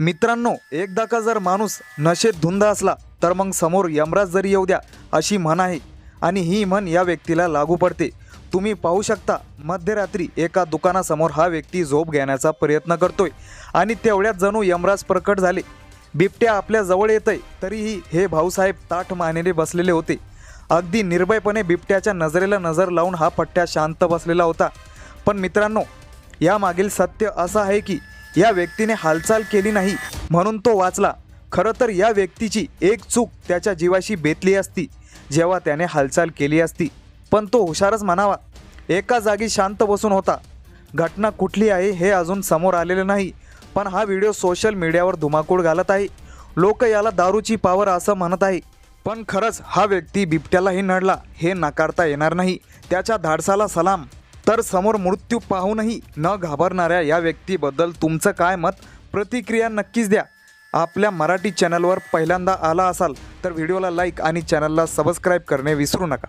मित्रांनो एकदा का जर माणूस नशेत धुंद असला तर मग समोर यमराज जरी येऊ द्या अशी म्हण आहे. आणि ही म्हण या व्यक्तीला लागू पडते. तुम्ही पाहू शकता मध्यरात्री एका दुकानासमोर हा व्यक्ती झोप घेण्याचा प्रयत्न करतोय. आणि तेवढ्यात जणू यमराज प्रकट झाले. बिबट्या आपल्या जवळ आहे तरीही हे भाऊसाहेब ताठ मानेने बसलेले होते. अगदी निर्भयपणे बिबट्याच्या नजरेला नजर लावून हा पट्ट्या शांत बसलेला होता. पण मित्रांनो यामागील सत्य असं आहे की या व्यक्तीने हालचाल केली नाही म्हणून तो वाचला. खरं तर या व्यक्तीची एक चूक त्याच्या जीवाशी बेतली असती जेव्हा त्याने हालचाल केली असती. पण तो हुशारच म्हणावा. एका जागी शांत बसून होता. घटना कुठली आहे हे अजून समोर आलेले नाही पण हा व्हिडिओ सोशल मीडियावर धुमाकूळ घालत आहे. लोक याला दारूची पावर असं म्हणत आहे. पण खरंच हा व्यक्ती बिबट्यालाही नडला हे नाकारता येणार नाही. त्याच्या धाडसाला सलाम. तर समोर मृत्यू पाहूनही न घाबरणाऱ्या या व्यक्तीबद्दल तुमचं काय मत? प्रतिक्रिया नक्कीच द्या. आपल्या मराठी चॅनलवर पहिल्यांदा आला असाल तर व्हिडिओला लाईक आणि चॅनलला सबस्क्राईब करणे विसरू नका.